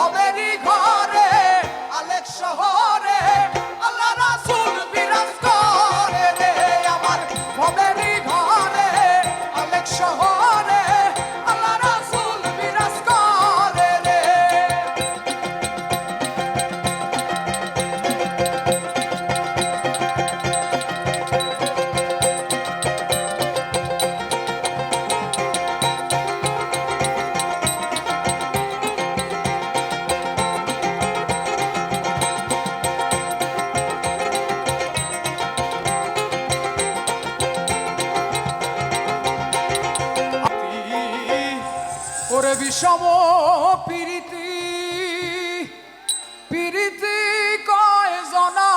Amen. বিষম প্রীতি। প্রীতি কয় জনা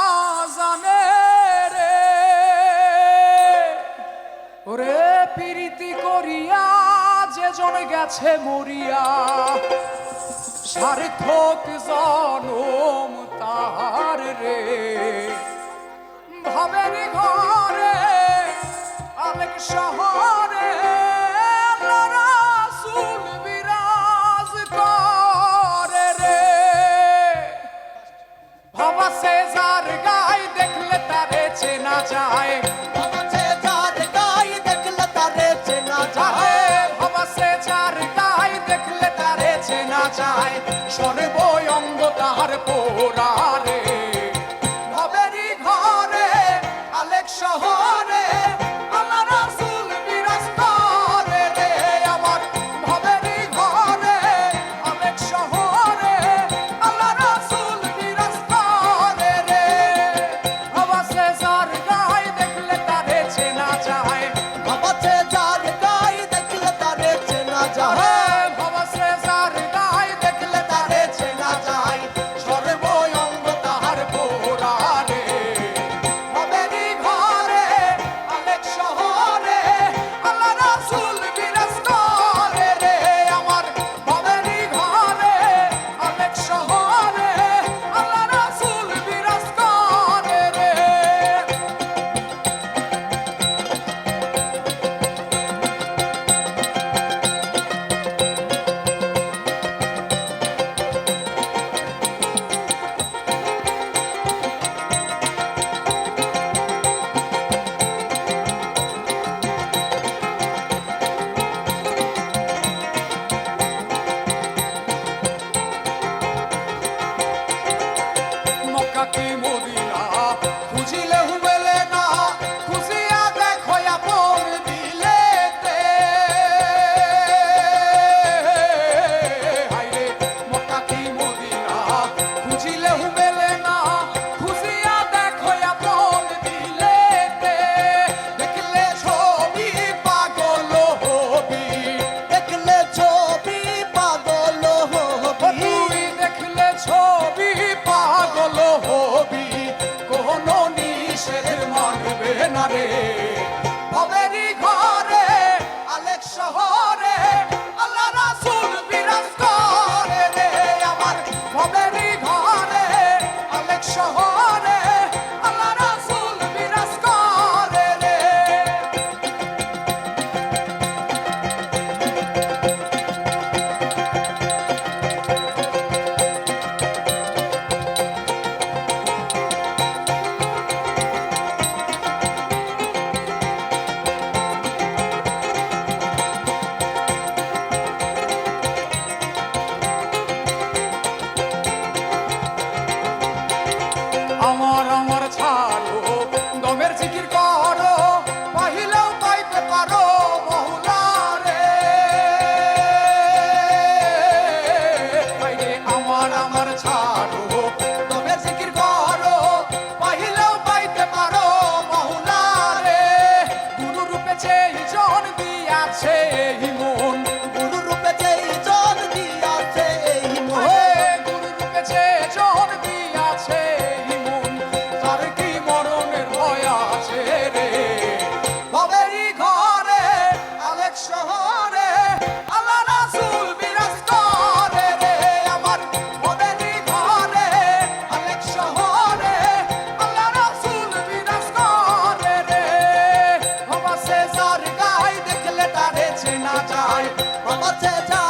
জানে রে। ওরে প্রীতি করিয়া যে জন গেছে মরিয়া, সার্থক জনম তাহার রে। দেখলে তারে চেনা যায়। সর্ব অঙ্গ তাহার পোড়া কিসের মানবে না রে। আমার চেয়ে